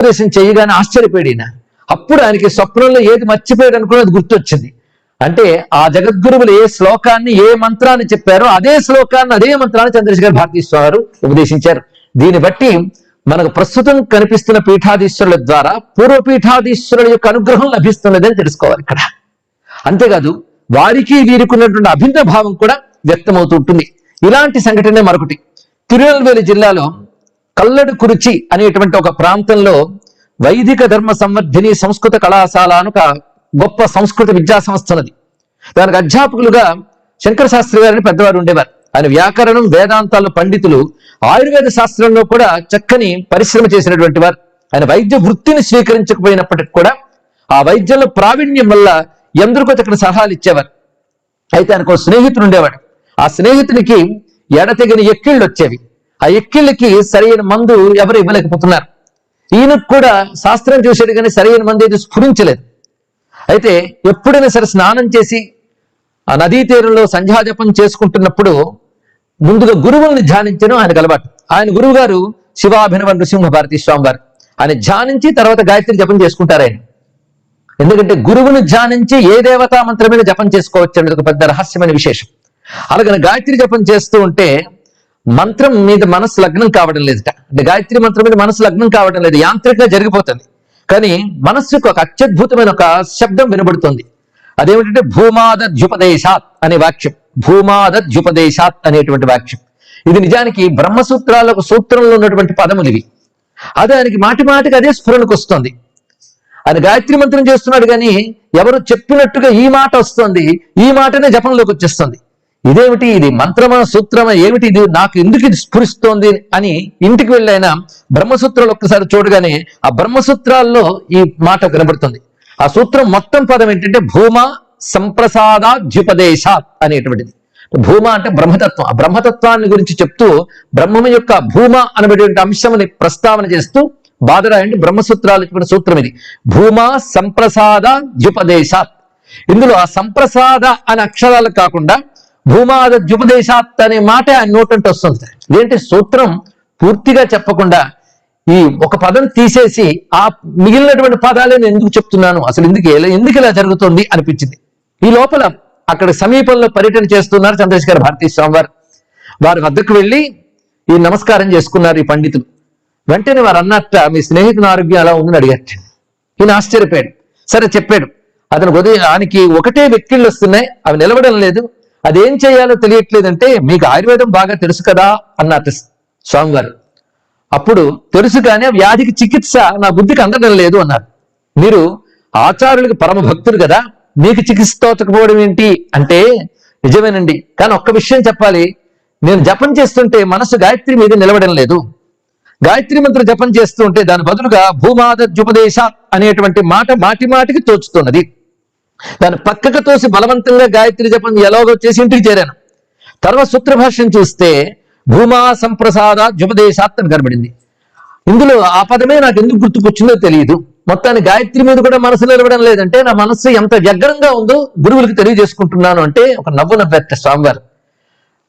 ఉపదేశం చేయగానే ఆశ్చర్యపోయాడు ఈయన. అప్పుడు ఆయనకి స్వప్నంలో ఏది మర్చిపోయాడు అనుకున్నది గుర్తొచ్చింది. అంటే ఆ జగద్గురువులు ఏ శ్లోకాన్ని ఏ మంత్రాన్ని చెప్పారో అదే శ్లోకాన్ని అదే మంత్రాన్ని చంద్రశేఖర్ భారతీ స్వామి ఉపదేశించారు. దీన్ని బట్టి మనకు ప్రస్తుతం కనిపిస్తున్న పీఠాధీశ్వరుల ద్వారా పూర్వ పీఠాధీశ్వరుల యొక్క అనుగ్రహం లభిస్తున్నదని తెలుసుకోవాలి ఇక్కడ. అంతేకాదు వారికి వీరికి ఉన్నటువంటి అభిన్న భావం కూడా వ్యక్తమవుతూ ఉంటుంది. ఇలాంటి సంఘటనే మరొకటి. తిరునెల్వేలి జిల్లాలో కల్లడు కురుచి అనేటువంటి ఒక ప్రాంతంలో వైదిక ధర్మ సంవర్ధిని సంస్కృత కళాశాల అని ఒక గొప్ప సంస్కృత విద్యా సంస్థ ఉన్నది దానికి అధ్యాపకులుగా శంకర శాస్త్రి గారిని పెద్దవారు ఉండేవారు. ఆయన వ్యాకరణం వేదాంతాల పండితులు ఆయుర్వేద శాస్త్రంలో కూడా చక్కని పరిశ్రమ చేసినటువంటి వారు. ఆయన వైద్య వృత్తిని స్వీకరించకపోయినప్పటికీ కూడా ఆ వైద్యంలో ప్రావీణ్యం వల్ల ఎందరికో చక్కని సలహాలు ఇచ్చేవారు. అయితే ఆయనకు ఒక స్నేహితుడు ఉండేవాడు. ఆ స్నేహితునికి ఎడతెగిన ఎక్కిళ్ళు వచ్చేవి. ఆ ఎక్కిళ్ళకి సరైన మందు ఎవరు ఇవ్వలేకపోతున్నారు. ఈయనకు కూడా శాస్త్రం చూశాడు కానీ సరైన మందు ఏది స్ఫురించలేదు. అయితే ఎప్పుడైనా సరే స్నానం చేసి ఆ నదీ తీరంలో సంధ్యాజపం చేసుకుంటున్నప్పుడు ముందుగా గురువుల్ని ధ్యానించడం ఆయనకు అలవాటు. ఆయన గురువు గారు శివాభినవ నృసింహ భారతీ స్వామి వారు ఆయన ధ్యానించి తర్వాత గాయత్రి జపం చేసుకుంటారు ఆయన. ఎందుకంటే గురువుని ధ్యానించి ఏ దేవతా మంత్రమైన జపం చేసుకోవచ్చు అనేది ఒక పెద్ద రహస్యమైన విశేషం. అలాగని గాయత్రి జపం చేస్తూ ఉంటే మంత్రం మీద మనసు లగ్నం కావడం లేదట. అంటే గాయత్రి మంత్రం మీద మనసు లగ్నం కావడం లేదు. యాంత్రికంగా జరిగిపోతుంది. కానీ మనస్సుకు ఒక అత్యద్భుతమైన ఒక శబ్దం వినబడుతుంది. అదేమిటంటే భూమాదద్యుపదేశాత్ అనే వాక్యం. భూమాదద్యుపదేశాత్ అనేటువంటి వాక్యం. ఇది నిజానికి బ్రహ్మసూత్రాలకు సూత్రంలో ఉన్నటువంటి పదములు ఇవి అదే ఆయనకి మాటి మాటికి అదే స్ఫురణకు వస్తుంది. ఆయన గాయత్రి మంత్రం చేస్తున్నాడు కానీ ఎవరు చెప్పినట్టుగా ఈ మాట వస్తుంది ఈ మాటనే జపంలోకి వచ్చేస్తుంది. ఇదేమిటి? ఇది మంత్రమా సూత్రమా? ఏమిటి ఇది? నాకు ఎందుకు ఇది స్ఫురిస్తోంది? అని ఇంటికి వెళ్ళి ఆయన బ్రహ్మసూత్రాలు ఒక్కసారి చూడగానే ఆ బ్రహ్మసూత్రాల్లో ఈ మాట కనబడుతుంది. ఆ సూత్రం మొత్తం పదం ఏంటంటే భూమా సంప్రసాదాద్యుపదేశాత్ అనేటువంటిది. భూమా అంటే బ్రహ్మతత్వం. ఆ బ్రహ్మతత్వాన్ని గురించి చెప్తూ బ్రహ్మం యొక్క భూమ అనేటువంటి అంశంని ప్రస్తావన చేస్తూ బాధరాయండి బ్రహ్మసూత్రాలు చెప్పిన సూత్రం ఇది. భూమా సంప్రసాద ద్యుపదేశాత్ ఇందులో ఆ సంప్రసాద అనే అక్షరాలు కాకుండా భూమాద ద్యుపదేశాత్ అనే మాట ఆయన నోటంటే వస్తుంది ఏంటి సూత్రం? పూర్తిగా చెప్పకుండా ఈ ఒక పదం తీసేసి ఆ మిగిలినటువంటి పదాలే నేను ఎందుకు చెప్తున్నాను? అసలు ఎందుకు ఇలా- ఎందుకు ఇలా జరుగుతుంది అనిపించింది. ఈ లోపల అక్కడ సమీపంలో పర్యటన చేస్తున్నారు చంద్రశేఖర్ భారతీ స్వామి వారు వారి వద్దకు వెళ్ళి ఈ నమస్కారం చేసుకున్నారు ఈ పండితులు. వెంటనే వారు అన్నట్ట మీ స్నేహితుని ఆరోగ్యం ఎలా ఉందని అడిగారు ఈయన ఆశ్చర్యపోయాడు. సరే చెప్పాడు. అతను ఉదయం ఆయనకి ఒకటే వెక్కిళ్ళు వస్తున్నాయి. అవి నిలవడం లేదు. అదేం చేయాలో తెలియట్లేదంటే మీకు ఆయుర్వేదం బాగా తెలుసు కదా అన్నట్టు స్వామివారు. అప్పుడు తెలుసు కానీ వ్యాధికి చికిత్స నా బుద్ధికి అందడం లేదు అన్నారు. మీరు ఆచార్యులకు పరమ భక్తులు కదా మీకు చికిత్స తోచకపోవడం ఏంటి? అంటే నిజమేనండి. కానీ ఒక్క విషయం చెప్పాలి. నేను జపం చేస్తుంటే మనసు గాయత్రి మీద నిలవడం లేదు. గాయత్రి మంత్ర జపం చేస్తుంటే దాని బదులుగా భూమాద జుపదేశ అనేటువంటి మాట మాటి మాటికి తోచుతున్నది. దాని పక్కకు తోసి బలవంతంగా గాయత్రి జపం ఎలాగో చేసి ఇంటికి చేరాను. తర్వాత సూత్రభాష్యం చూస్తే భూమా సంప్రసాద జుపదేశాత్ అని కనబడింది. ఇందులో ఆ పదమే నాకు ఎందుకు గుర్తుకొచ్చిందో తెలియదు. మొత్తాన్ని గాయత్రి మీద కూడా మనసు నిలవడం లేదంటే నా మనస్సు ఎంత వ్యగ్రంగా ఉందో గురువులకు తెలియజేసుకుంటున్నాను అంటే ఒక నవ్వు నవ్వేత్త స్వామివారు.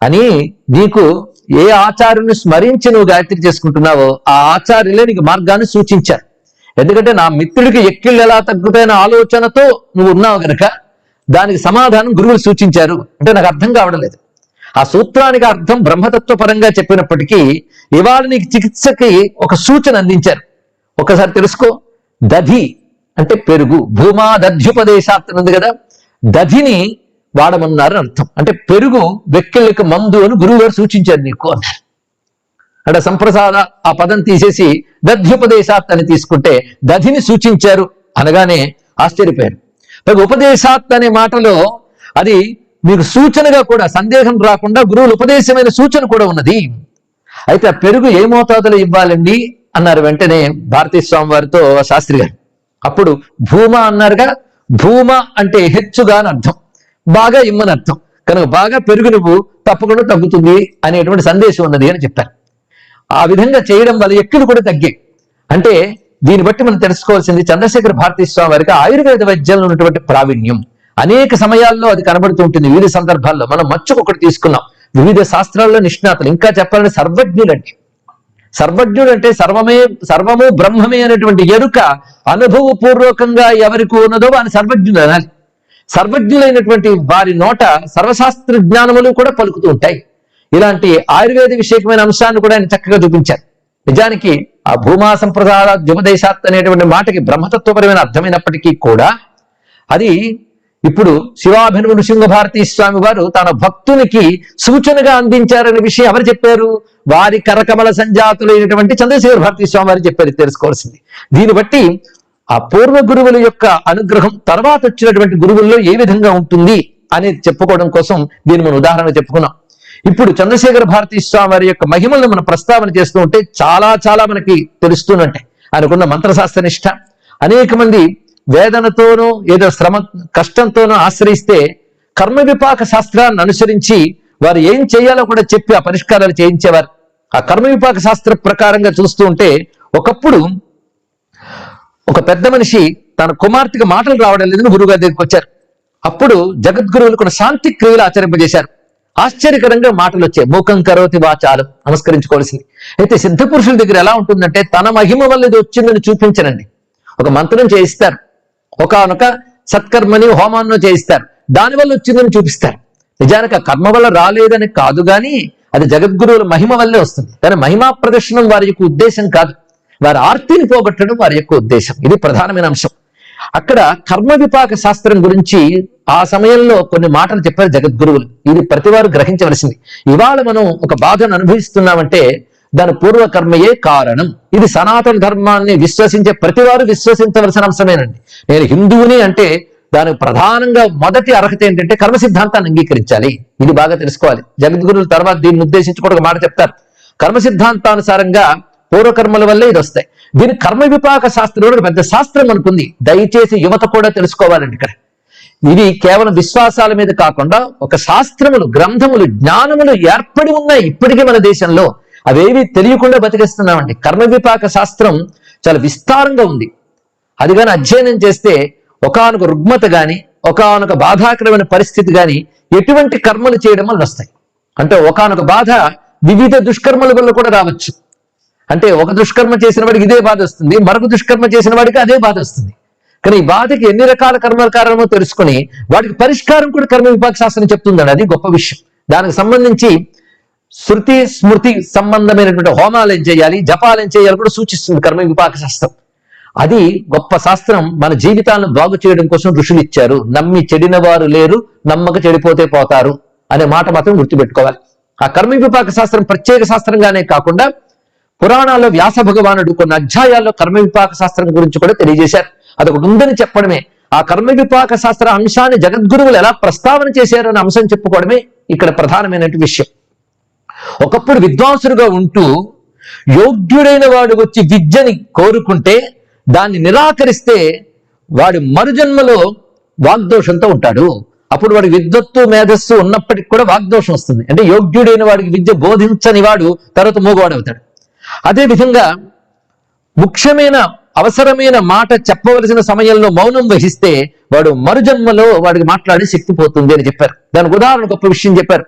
అని నీకు ఏ ఆచార్యుని స్మరించి నువ్వు గాయత్రి చేసుకుంటున్నావో ఆ ఆచార్యులే నీకు మార్గాన్ని సూచించారు. ఎందుకంటే నా మిత్రుడికి ఎక్కిళ్ళు ఎలా తగ్గుతాయన్న ఆలోచనతో నువ్వు ఉన్నావు గనక దానికి సమాధానం గురువులు సూచించారు. అంటే నాకు అర్థం కావడం లేదు ఆ సూత్రానికి అర్థం బ్రహ్మతత్వ పరంగా చెప్పినప్పటికీ ఇవాళ నీకు చికిత్సకి ఒక సూచన అందించారు. ఒకసారి తెలుసుకో. దధి అంటే పెరుగు. భూమా దధ్యుపదేశార్థం ఉంది కదా. దధిని వాడమన్నారు అర్థం. అంటే పెరుగు వెక్కిళ్ళకి మందు అని గురువు గారు సూచించారు నీకు అన్నారు. అంటే సంప్రసాద ఆ పదం తీసేసి దధ్యుపదేశాత్ అని తీసుకుంటే దధిని సూచించారు అనగానే ఆశ్చర్యపోయారు. పైగా ఉపదేశాత్ అనే మాటలో అది మీకు సూచనగా కూడా సందేహం రాకుండా గురువులు ఉపదేశమైన సూచన కూడా ఉన్నది. అయితే ఆ పెరుగు ఏ మోతాదులో ఇవ్వాలండి? అన్నారు వెంటనే భారతీ స్వామి వారితో శాస్త్రి గారు. అప్పుడు భూమ అన్నారుగా భూమ అంటే హెచ్చుగా అని అర్థం. బాగా ఇమ్మని అర్థం. కనుక బాగా పెరుగు నువ్వు తప్పకుండా తగ్గుతుంది అనేటువంటి సందేశం ఉన్నది అని చెప్పారు. ఆ విధంగా చేయడం వల్ల ఎక్కులు కూడా తగ్గాయి అంటే దీన్ని బట్టి మనం తెలుసుకోవాల్సింది చంద్రశేఖర భారతీ స్వామి వారికి ఆయుర్వేద వైద్యంలో ఉన్నటువంటి ప్రావీణ్యం. అనేక సమయాల్లో అది కనబడుతూ ఉంటుంది. వివిధ సందర్భాల్లో మనం మచ్చుకు ఒకటి తీసుకున్నాం. వివిధ శాస్త్రాల్లో నిష్ణాతులు. ఇంకా చెప్పాలంటే సర్వజ్ఞులండి. సర్వజ్ఞుడు అంటే సర్వమే సర్వము బ్రహ్మమే అనేటువంటి ఎరుక అనుభవపూర్వకంగా ఎవరికి ఉన్నదో వారిని సర్వజ్ఞుడు అనాలి. సర్వజ్ఞులైనటువంటి వారి నోట సర్వశాస్త్ర జ్ఞానములు కూడా పలుకుతూ ఉంటాయి. ఇలాంటి ఆయుర్వేద విషయకమైన అంశాన్ని కూడా ఆయన చక్కగా చూపించారు. నిజానికి ఆ భూమా సంప్రదాయ జుమదేశాత్ అనేటువంటి మాటకి బ్రహ్మతత్వపరమైన అర్థమైనప్పటికీ కూడా అది ఇప్పుడు శివాభినవ నృసింహ భారతీ స్వామి వారు తన భక్తునికి సూచనగా అందించారనే విషయం ఎవరు చెప్పారు? వారి కరకమల సంజాతులైనటువంటి చంద్రశేఖర భారతీ స్వామి వారు చెప్పారు తెలుసుకోవాల్సింది. దీన్ని బట్టి ఆ పూర్వ గురువుల యొక్క అనుగ్రహం తర్వాత వచ్చినటువంటి గురువుల్లో ఏ విధంగా ఉంటుంది అనేది చెప్పుకోవడం కోసం దీన్ని మనం ఉదాహరణ చెప్పుకున్నాం. ఇప్పుడు చంద్రశేఖర భారతీ స్వామి వారి యొక్క మహిమలను మనం ప్రస్తావన చేస్తూ ఉంటే చాలా చాలా మనకి తెలుస్తూనంటాయి ఆయనకున్న మంత్రశాస్త్ర నిష్ట. అనేక మంది వేదనతోనూ ఏదో శ్రమ కష్టంతోనూ ఆశ్రయిస్తే కర్మ విపాక శాస్త్రాన్ని అనుసరించి వారు ఏం చేయాలో కూడా చెప్పి ఆ పరిష్కారాలు చేయించేవారు. ఆ కర్మ విపాక శాస్త్ర ప్రకారంగా చూస్తూ ఉంటే ఒకప్పుడు ఒక పెద్ద మనిషి తన కుమార్తెకి మాటలు రావడం లేదని గురువుగారి దగ్గరికి వచ్చారు. అప్పుడు జగద్గురువులు కొన్ని శాంతి క్రియలు ఆచరింపజేశారు. ఆశ్చర్యకరంగా మాటలు వచ్చాయి మూకం కరోతి వాచాలు నమస్కరించుకోవాల్సింది. అయితే సిద్ధ పురుషుల దగ్గర ఎలా ఉంటుందంటే తన మహిమ వల్ల ఇది వచ్చిందని చూపించనండి. ఒక మంత్రం చేయిస్తారు. ఒకనొక సత్కర్మని హోమాన్ని చేయిస్తారు. దానివల్ల వచ్చిందని చూపిస్తారు. నిజానికి ఆ కర్మ వల్ల రాలేదని కాదు గాని అది జగద్గురువుల మహిమ వల్లే వస్తుంది. కానీ మహిమా ప్రదర్శనం వారి యొక్క ఉద్దేశం కాదు. వారి ఆర్తిని పోగొట్టడం వారి యొక్క ఉద్దేశం. ఇది ప్రధానమైన అంశం. అక్కడ కర్మ విపాక శాస్త్రం గురించి ఆ సమయంలో కొన్ని మాటలు చెప్పారు జగద్గురువులు. ఇది ప్రతివారు గ్రహించవలసింది. ఇవాళ మనం ఒక బాధను అనుభవిస్తున్నామంటే దాని పూర్వకర్మయే కారణం. ఇది సనాతన ధర్మాన్ని విశ్వసించే ప్రతివారు విశ్వసించవలసిన అంశమేనండి. నేను హిందువుని అంటే దానికి ప్రధానంగా మొదటి అర్హత ఏంటంటే కర్మ సిద్ధాంతాన్ని అంగీకరించాలి. ఇది బాగా తెలుసుకోవాలి. జగద్గురువుల తర్వాత దీన్ని ఉద్దేశించి కూడా ఒక మాట చెప్తారు. కర్మ సిద్ధాంతానుసారంగా పూర్వకర్మల వల్లే ఇది వస్తాయి. దీని కర్మ విపాక శాస్త్రం కూడా పెద్ద శాస్త్రం అనుకుంది. దయచేసి యువత కూడా తెలుసుకోవాలండి ఇక్కడ. ఇది కేవలం విశ్వాసాల మీద కాకుండా ఒక శాస్త్రములు గ్రంథములు జ్ఞానములు ఏర్పడి ఉన్నాయి ఇప్పటికీ మన దేశంలో. అవేవి తెలియకుండా బతికేస్తున్నామండి. కర్మ విపాక శాస్త్రం చాలా విస్తారంగా ఉంది. అది కానీ అధ్యయనం చేస్తే ఒకానొక రుగ్మత గాని ఒకనొక బాధాకరమైన పరిస్థితి గాని ఎటువంటి కర్మలు చేయడం వల్ల వస్తాయి. అంటే ఒకానొక బాధ వివిధ దుష్కర్మల వల్ల కూడా రావచ్చు. అంటే ఒక దుష్కర్మ చేసిన వాడికి ఇదే బాధ వస్తుంది మరొక దుష్కర్మ చేసిన వాడికి అదే బాధ వస్తుంది. కానీ ఈ బాధకి ఎన్ని రకాల కర్మల కారణమో తెలుసుకుని వాటికి పరిష్కారం కూడా కర్మ విపాక శాస్త్రం చెప్తుందండి అది గొప్ప విషయం. దానికి సంబంధించి శృతి స్మృతి సంబంధమైనటువంటి హోమాలు ఏం చేయాలి జపాలు ఏం చేయాలి కూడా సూచిస్తుంది కర్మ విపాక శాస్త్రం. అది గొప్ప శాస్త్రం మన జీవితాలను బాగు చేయడం కోసం ఋషులు ఇచ్చారు. నమ్మి చెడిన వారు లేరు నమ్మక చెడిపోతే పోతారు అనే మాట మాత్రం గుర్తుపెట్టుకోవాలి. ఆ కర్మ విపాక శాస్త్రం ప్రత్యేక శాస్త్రంగానే కాకుండా పురాణాల్లో వ్యాస భగవానుడు కొన్ని అధ్యాయాల్లో కర్మ విపాక శాస్త్రం గురించి కూడా తెలియజేశారు. అదొకటి ఉందని చెప్పడమే. ఆ కర్మ విపాక శాస్త్ర అంశాన్ని జగద్గురువులు ఎలా ప్రస్తావన చేశారు అనే అంశం చెప్పుకోవడమే ఇక్కడ ప్రధానమైన విషయం. ఒకప్పుడు విద్వాంసుడుగా ఉంటూ యోగ్యుడైన వాడు వచ్చి విద్యని కోరుకుంటే దాన్ని నిరాకరిస్తే వాడి మరుజన్మలో వాగ్దోషంతో ఉంటాడు. అప్పుడు వాడి విద్వత్తు మేధస్సు ఉన్నప్పటికి కూడా వాగ్దోషం వస్తుంది. అంటే యోగ్యుడైన వాడికి విద్య బోధించని వాడు తర్వాత మూగవాడు అవుతాడు అదే విధంగా ముఖ్యమైన అవసరమైన మాట చెప్పవలసిన సమయంలో మౌనం వహిస్తే వాడు మరుజన్మలో వాడికి మాట్లాడే శక్తి పోతుంది అని చెప్పారు. దానికి ఉదాహరణ గొప్ప విషయం చెప్పారు.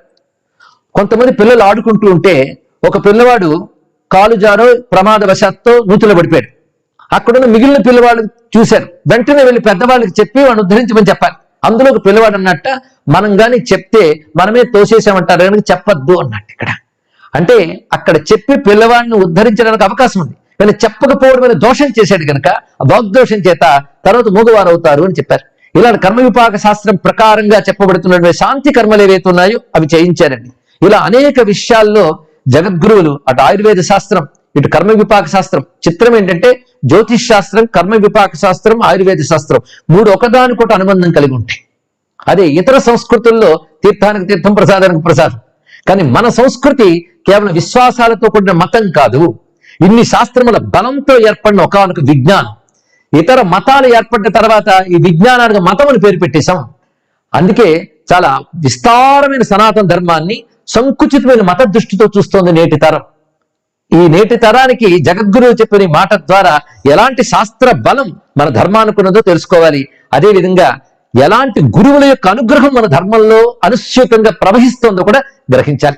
కొంతమంది పిల్లలు ఆడుకుంటూ ఉంటే ఒక పిల్లవాడు కాలు జారో ప్రమాదవశాత్తు నూతిలో పడిపోయాడు. అక్కడున్న మిగిలిన పిల్లవాళ్ళు చూశారు. వెంటనే వెళ్ళి పెద్దవాళ్ళకి చెప్పి వాడిని ఉద్ధరించమని చెప్పారు. అందులో ఒక పిల్లవాడు అన్నట్ట మనం గాని చెప్తే మనమే తోసేసామంటారు కనుక చెప్పొద్దు అన్నట్టు ఇక్కడ. అంటే అక్కడ చెప్పి పిల్లవాడిని ఉద్ధరించడానికి అవకాశం ఉంది. కానీ చెప్పకపోవడం అనే దోషం చేశాడు కనుక వాగ్దోషం చేత తర్వాత మూగవారు అవుతారు అని చెప్పారు. ఇలాంటి కర్మ విపాక శాస్త్రం ప్రకారంగా చెప్పబడుతున్నటువంటి శాంతి కర్మలు ఏవైతే ఉన్నాయో అవి చేయించారండి. ఇలా అనేక విషయాల్లో జగద్గురువులు అటు ఆయుర్వేద శాస్త్రం ఇటు కర్మ విపాక శాస్త్రం. చిత్రం ఏంటంటే జ్యోతిష్ శాస్త్రం కర్మ విపాక శాస్త్రం ఆయుర్వేద శాస్త్రం. మూడు ఒకదానికొకటి అనుబంధం కలిగి ఉంటాయి. అదే ఇతర సంస్కృతుల్లో తీర్థానికి తీర్థం ప్రసాదానికి ప్రసాదం. కానీ మన సంస్కృతి కేవలం విశ్వాసాలతో కూడిన మతం కాదు. ఇన్ని శాస్త్రముల బలంతో ఏర్పడిన ఒకనొక విజ్ఞానం. ఇతర మతాలు ఏర్పడిన తర్వాత ఈ విజ్ఞానానికి మతం అని పేరు పెట్టేశాం. అందుకే చాలా విస్తారమైన సనాతన ధర్మాన్ని సంకుచితమైన మత దృష్టితో చూస్తోంది నేటి తరం. ఈ నేటి తరానికి జగద్గురువు చెప్పిన మాట ద్వారా ఎలాంటి శాస్త్ర బలం మన ధర్మానుకున్నదో తెలుసుకోవాలి. అదే విధంగా ఎలాంటి గురువుల యొక్క అనుగ్రహం మన ధర్మంలో అనుసూతంగా ప్రవహిస్తోందో కూడా గ్రహించాలి.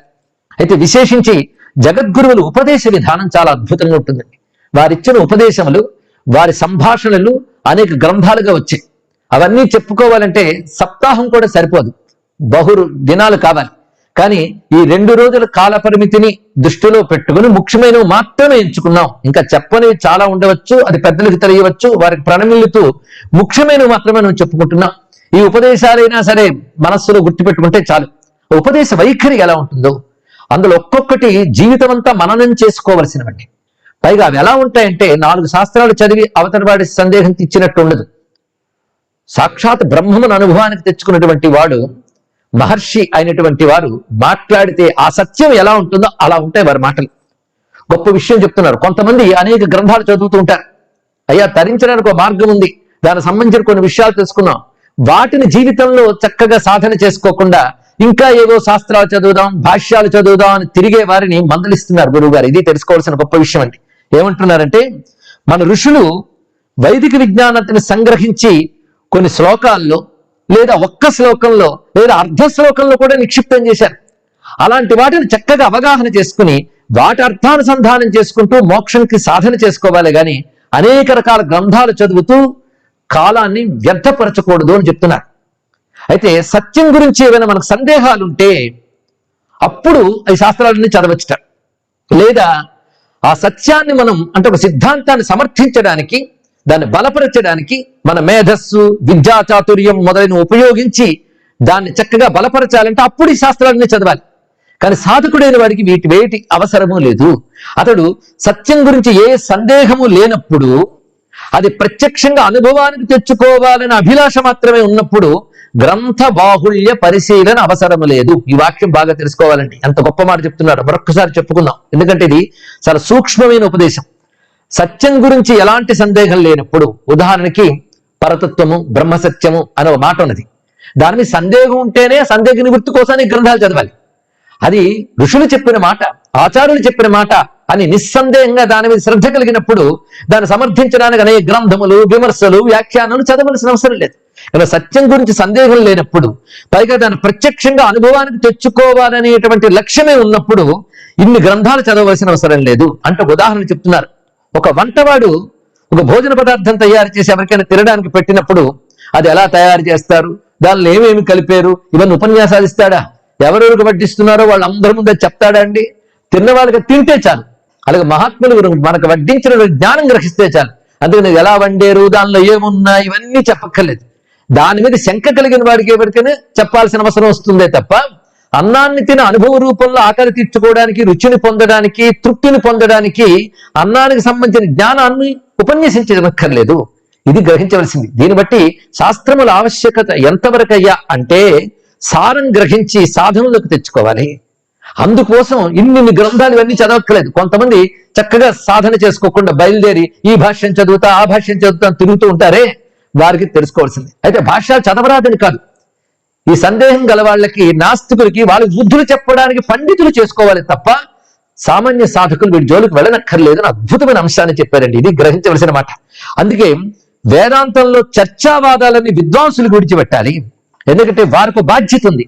అయితే విశేషించి జగద్గురువుల ఉపదేశ విధానం చాలా అద్భుతంగా ఉంటుందండి వారిచ్చిన ఉపదేశములు వారి సంభాషణలు అనేక గ్రంథాలుగా వచ్చాయి. అవన్నీ చెప్పుకోవాలంటే సప్తాహం కూడా సరిపోదు. బహు దినాలు కావాలి. కానీ ఈ రెండు రోజుల కాల పరిమితిని దృష్టిలో పెట్టుకుని ముఖ్యమైనవి మాత్రమే ఎంచుకున్నాం. ఇంకా చెప్పనివి చాలా ఉండవచ్చు అది పెద్దలకు తెలియవచ్చు వారికి ప్రణమిల్లుతూ ముఖ్యమైనవి మాత్రమే మనం చెప్పుకుంటున్నాం ఈ ఉపదేశాలైనా సరే మనస్సులో గుర్తుపెట్టుకుంటే చాలు. ఉపదేశ వైఖరి ఎలా ఉంటుందో అందులో ఒక్కొక్కటి జీవితం అంతా మననం చేసుకోవలసినవండి. పైగా అవి ఎలా ఉంటాయంటే నాలుగు శాస్త్రాలు చదివి అవతలవాడి సందేహం తెచ్చినట్టు ఉండదు. సాక్షాత్ బ్రహ్మమును అనుభవానికి తెచ్చుకున్నటువంటి వాడు మహర్షి అయినటువంటి వారు మాట్లాడితే ఆ సత్యం ఎలా ఉంటుందో అలా ఉంటాయి వారి మాటలు. గొప్ప విషయం చెప్తున్నారు. కొంతమంది అనేక గ్రంథాలు చదువుతూ ఉంటారు. అయ్యా తరించడానికి ఒక మార్గం ఉంది. దానికి సంబంధించిన కొన్ని విషయాలు తెలుసుకున్నాం వాటిని జీవితంలో చక్కగా సాధన చేసుకోకుండా ఇంకా ఏవో శాస్త్రాలు చదువుదాం భాష్యాలు చదువుదాం అని తిరిగే వారిని మందలిస్తున్నారు గురువు గారు ఇది తెలుసుకోవాల్సిన గొప్ప విషయం అండి. ఏమంటున్నారంటే మన ఋషులు వైదిక విజ్ఞానాన్ని సంగ్రహించి కొన్ని శ్లోకాల్లో లేదా ఒక్క శ్లోకంలో లేదా అర్ధ శ్లోకంలో కూడా నిక్షిప్తం చేశారు. అలాంటి వాటిని చక్కగా అవగాహన చేసుకుని వాటి అర్థానుసంధానం చేసుకుంటూ మోక్షంకి సాధన చేసుకోవాలి కానీ అనేక రకాల గ్రంథాలు చదువుతూ కాలాన్ని వ్యర్థపరచకూడదు అని చెప్తున్నారు. అయితే సత్యం గురించి ఏమైనా మనకు సందేహాలుంటే అప్పుడు ఈ శాస్త్రాలన్నీ చదవచ్చుట. లేదా ఆ సత్యాన్ని మనం అంటే ఒక సిద్ధాంతాన్ని సమర్థించడానికి దాన్ని బలపరచడానికి మన మేధస్సు విద్యా చాతుర్యం మొదలైన ఉపయోగించి దాన్ని చక్కగా బలపరచాలంటే అప్పుడు ఈ శాస్త్రాలన్నీ చదవాలి. కానీ సాధకుడైన వాడికి వీటి వేటి అవసరము లేదు. అతడు సత్యం గురించి ఏ సందేహము లేనప్పుడు అది ప్రత్యక్షంగా అనుభవానికి తెచ్చుకోవాలనే అభిలాష మాత్రమే ఉన్నప్పుడు గ్రంథ బాహుళ్య పరిశీలన అవసరం లేదు. ఈ వాక్యం బాగా తెలుసుకోవాలండి. ఎంత గొప్ప మాట చెప్తున్నారు మరొక్కసారి చెప్పుకుందాం. ఎందుకంటే ఇది చాలా సూక్ష్మమైన ఉపదేశం. సత్యం గురించి ఎలాంటి సందేహం లేనప్పుడు ఉదాహరణకి పరతత్వము బ్రహ్మసత్యము అనే ఒక మాట ఉన్నది. దాని మీద సందేహం ఉంటేనే సందేహ నివృత్తి కోసం ఈ గ్రంథాలు చదవాలి. అది ఋషులు చెప్పిన మాట ఆచార్యులు చెప్పిన మాట అని నిస్సందేహంగా దాని మీద శ్రద్ధ కలిగినప్పుడు దాన్ని సమర్థించడానికి అనేక గ్రంథములు విమర్శలు వ్యాఖ్యానాలు చదవలసిన అవసరం లేదు. ఇలా సత్యం గురించి సందేహం లేనప్పుడు పైగా దాన్ని ప్రత్యక్షంగా అనుభవానికి తెచ్చుకోవాలనేటువంటి లక్ష్యమే ఉన్నప్పుడు ఇన్ని గ్రంథాలు చదవలసిన అవసరం లేదు. అంటే ఉదాహరణ చెప్తున్నారు. ఒక వంటవాడు ఒక భోజన పదార్థం తయారు చేసి ఎవరికైనా తినడానికి పెట్టినప్పుడు అది ఎలా తయారు చేస్తారు? దానిలో ఏమేమి కలిపారు? ఇవన్నీ ఉపన్యాసాలు ఇస్తాడా? ఎవరెవరికి వడ్డిస్తున్నారో వాళ్ళందరి ముందే చెప్తాడా అండి? తిన్న వాళ్ళకి తింటే చాలు. అలాగే మహాత్ములు మనకు వడ్డించిన జ్ఞానం గ్రహిస్తే చాలు. అందుకని ఎలా వండేరు దానిలో ఏమున్నా ఇవన్నీ చెప్పక్కర్లేదు. దాని మీద శంక కలిగిన వాడికి ఎవరికైనా చెప్పాల్సిన అవసరం వస్తుందే తప్ప అన్నాన్ని తిన అనుభవ రూపంలో ఆకలి తీర్చుకోవడానికి రుచిని పొందడానికి తృప్తిని పొందడానికి అన్నానికి సంబంధించిన జ్ఞానాన్ని ఉపన్యసించనక్కర్లేదు. ఇది గ్రహించవలసింది. దీన్ని బట్టి శాస్త్రముల ఆవశ్యకత ఎంతవరకయ్యా అంటే సారం గ్రహించి సాధనలోకి తెచ్చుకోవాలి. అందుకోసం ఇన్ని గ్రంథాలు ఇవన్నీ చదవక్కలేదు కొంతమంది చక్కగా సాధన చేసుకోకుండా బయలుదేరి ఈ భాష్యం చదువుతా ఆ భాష్యం చదువుతా తిరుగుతూ ఉంటారే వారికి తెలుసుకోవాల్సింది. అయితే భాష్యాలు చదవరాదని కాదు. ఈ సందేహం గల వాళ్ళకి నాస్తికులకి వాళ్ళు బుద్ధులు చెప్పడానికి పండితులు చేసుకోవాలి తప్ప సామాన్య సాధకులు వీడి జోలికి వెళ్ళనక్కర్లేదు అని అద్భుతమైన అంశాన్ని చెప్పారండి. ఇది గ్రహించవలసిన మాట. అందుకే వేదాంతంలో చర్చావాదాలని విద్వాంసులు విడిచిపెట్టాలి ఎందుకంటే వారికి బాధ్యత ఉంది.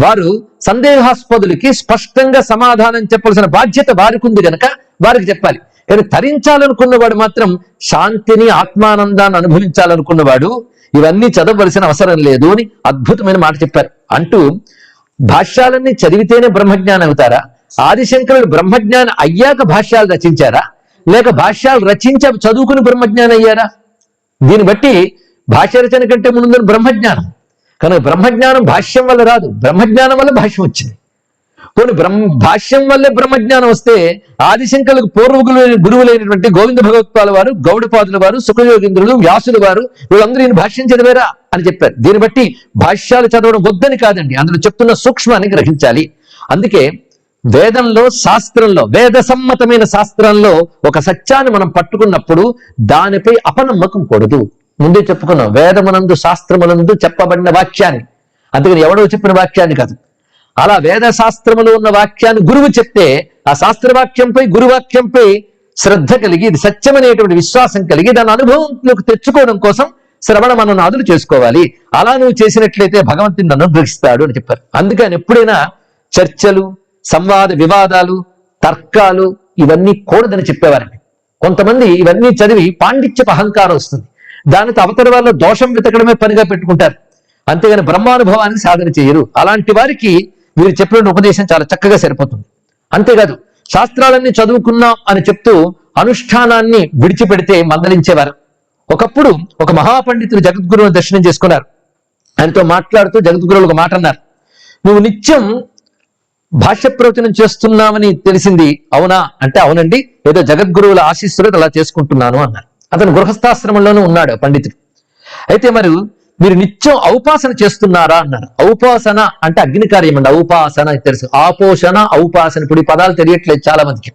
వారు సందేహాస్పదులకి స్పష్టంగా సమాధానం చెప్పాల్సిన బాధ్యత వారికి ఉంది గనక వారికి చెప్పాలి. కానీ తరించాలనుకున్నవాడు మాత్రం శాంతిని ఆత్మానందాన్ని అనుభవించాలనుకున్నవాడు ఇవన్నీ చదవలసిన అవసరం లేదు అని అద్భుతమైన మాట చెప్పారు. అంటూ భాష్యాలన్నీ చదివితేనే బ్రహ్మజ్ఞానం అవుతారా? ఆదిశంకరుడు బ్రహ్మజ్ఞానం అయ్యాక భాష్యాలు రచించారా? లేక భాష్యాలు రచించ చదువుకుని బ్రహ్మజ్ఞానం అయ్యారా? దీన్ని బట్టి భాష్య రచన కంటే ముందు బ్రహ్మజ్ఞానం. కనుక బ్రహ్మజ్ఞానం భాష్యం వల్ల రాదు. బ్రహ్మజ్ఞానం వల్ల భాష్యం వచ్చింది. కొన్ని బ్రహ్మ భాష్యం వల్లే బ్రహ్మజ్ఞానం వస్తే ఆదిశంకరులకు పూర్వకులు గురువు- గురువులైనటువంటి గోవింద భగవత్పాల వారు గౌడపాదుల వారు సుఖయోగేంద్రులు వ్యాసుల వారు వీళ్ళందరూ ఈయన భాష్యం చదివారా అని చెప్పారు. దీన్ని బట్టి భాష్యాలు చదవడం వద్దని కాదండి. అందులో చెప్తున్న సూక్ష్మాన్ని గ్రహించాలి. అందుకే వేదంలో శాస్త్రంలో వేద సమ్మతమైన శాస్త్రంలో ఒక సత్యాన్ని మనం పట్టుకున్నప్పుడు దానిపై అపనమ్మకం కూడదు. ముందే చెప్పుకున్నాం. వేదమునందు శాస్త్రమునందు చెప్పబడిన వాక్యాన్ని. అందుకని ఎవడో చెప్పిన వాక్యాన్ని కాదు. అలా వేద శాస్త్రములో ఉన్న వాక్యాన్ని గురువు చెప్తే ఆ శాస్త్రవాక్యంపై గురువాక్యంపై శ్రద్ధ కలిగి ఇది సత్యమనేటువంటి విశ్వాసం కలిగి దాని అనుభవంలోకి తెచ్చుకోవడం కోసం శ్రవణ మననాదులు చేసుకోవాలి. అలా నువ్వు చేసినట్లయితే భగవంతుని అనుగ్రహిస్తాడు అని చెప్పారు. అందుకని ఎప్పుడైనా చర్చలు సంవాద వివాదాలు తర్కాలు ఇవన్నీ కూడదని చెప్పేవారండి. కొంతమంది ఇవన్నీ చదివి పాండిత్యపు అహంకారం వస్తుంది. దానితో అవతల వాళ్ళ దోషం వెతకడమే పనిగా పెట్టుకుంటారు. అంతేగాని బ్రహ్మానుభవానికి సాధన చేయరు. అలాంటి వారికి వీరు చెప్పిన ఉపదేశం చాలా చక్కగా సరిపోతుంది. అంతేకాదు శాస్త్రాలన్నీ చదువుకున్నాం అని చెప్తూ అనుష్ఠానాన్ని విడిచిపెడితే మందలించేవారు. ఒకప్పుడు ఒక మహాపండితుడు జగద్గురువుని దర్శనం చేసుకున్నారు. ఆయనతో మాట్లాడుతూ జగద్గురువులు ఒక మాట అన్నారు నువ్వు నిత్యం భాష్య ప్రవచనం చేస్తున్నామని తెలిసింది. అవునా? అంటే అవునండి. ఏదో జగద్గురువుల ఆశీస్సులు అలా చేసుకుంటున్నాను అన్నారు. అతను గృహస్థాశ్రమంలోనే ఉన్నాడు పండితుడు. అయితే మరి మీరు నిత్యం ఔపాసన చేస్తున్నారా అన్నారు. ఔపాసన అంటే అగ్ని కార్యం అండి. ఔపాసన తెలుసు. ఆపోషణ ఔపాసన. ఇప్పుడు ఈ పదాలు తెలియట్లేదు చాలా మందికి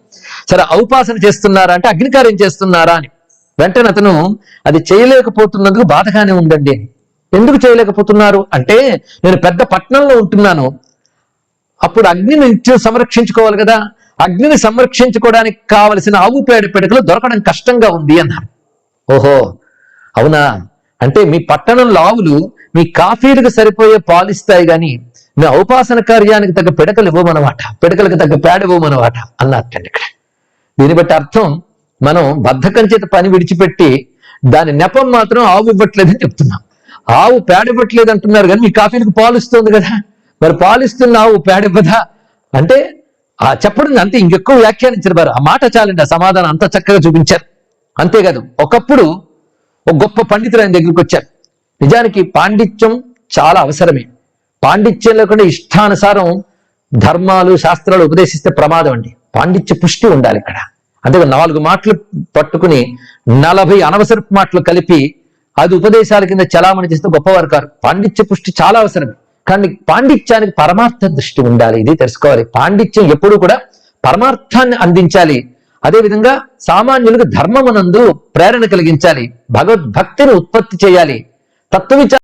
సరే ఔపాసన చేస్తున్నారా అంటే అగ్ని కార్యం చేస్తున్నారా అని. వెంటనే అతను అది చేయలేకపోతున్నందుకు బాధగానే ఉందండి అని. ఎందుకు చేయలేకపోతున్నారు అంటే నేను పెద్ద పట్టణంలో ఉంటున్నాను. అప్పుడు అగ్నిని నిత్యం సంరక్షించుకోవాలి కదా. అగ్నిని సంరక్షించుకోవడానికి కావలసిన ఆవు పేడ పిడకలు దొరకడం కష్టంగా ఉంది అన్నారు. ఓహో అవునా? అంటే మీ పట్టణంలో ఆవులు మీ కాఫీలకు సరిపోయే పాలు ఇస్తాయి కానీ మీ ఔపాసన కార్యానికి తగ్గ పిడకలు ఇవ్వమనమాట పిడకలకు తగ్గ పేడ ఇవ్వమనమాట అన్నట్టండి ఇక్కడ. దీన్ని బట్టి అర్థం మనం బద్ధకం చేత పని విడిచిపెట్టి దాని నెపం మాత్రం ఆవు ఇవ్వట్లేదని చెప్తున్నాం. ఆవు పేడ ఇవ్వట్లేదు అంటున్నారు కానీ మీ కాఫీలకు పాలు ఇస్తుంది కదా. మరి పాలు ఇస్తున్న ఆవు పేడ ఇవ్వదా? అంటే ఆ చెప్పడం అంతే ఇంకెక్కువ వ్యాఖ్యానించారు మరి. ఆ మాట చాలండి ఆ సమాధానం అంత చక్కగా చూపించారు. అంతేకాదు ఒకప్పుడు ఒక గొప్ప పండితులు ఆయన దగ్గరికి వచ్చారు. నిజానికి పాండిత్యం చాలా అవసరమే. పాండిత్యం లేకుండా ఇష్టానుసారం ధర్మాలు శాస్త్రాలు ఉపదేశిస్తే ప్రమాదం అండి. పాండిత్య పుష్టి ఉండాలి ఇక్కడ. అంతేగా నాలుగు మాటలు పట్టుకుని నలభై అనవసరపు మాటలు కలిపి అది ఉపదేశాల కింద చలామణి చేస్తే గొప్పవారు కారు. పాండిత్య పుష్టి చాలా అవసరం. కానీ పాండిత్యానికి పరమార్థ దృష్టి ఉండాలి. ఇది తెలుసుకోవాలి. పాండిత్యం ఎప్పుడూ కూడా పరమార్థాన్ని అందించాలి. అదేవిధంగా సామాన్యులకు ధర్మమునందు ప్రేరణ కలిగించాలి భగవద్భక్తిని ఉత్పత్తి చేయాలి. తత్వ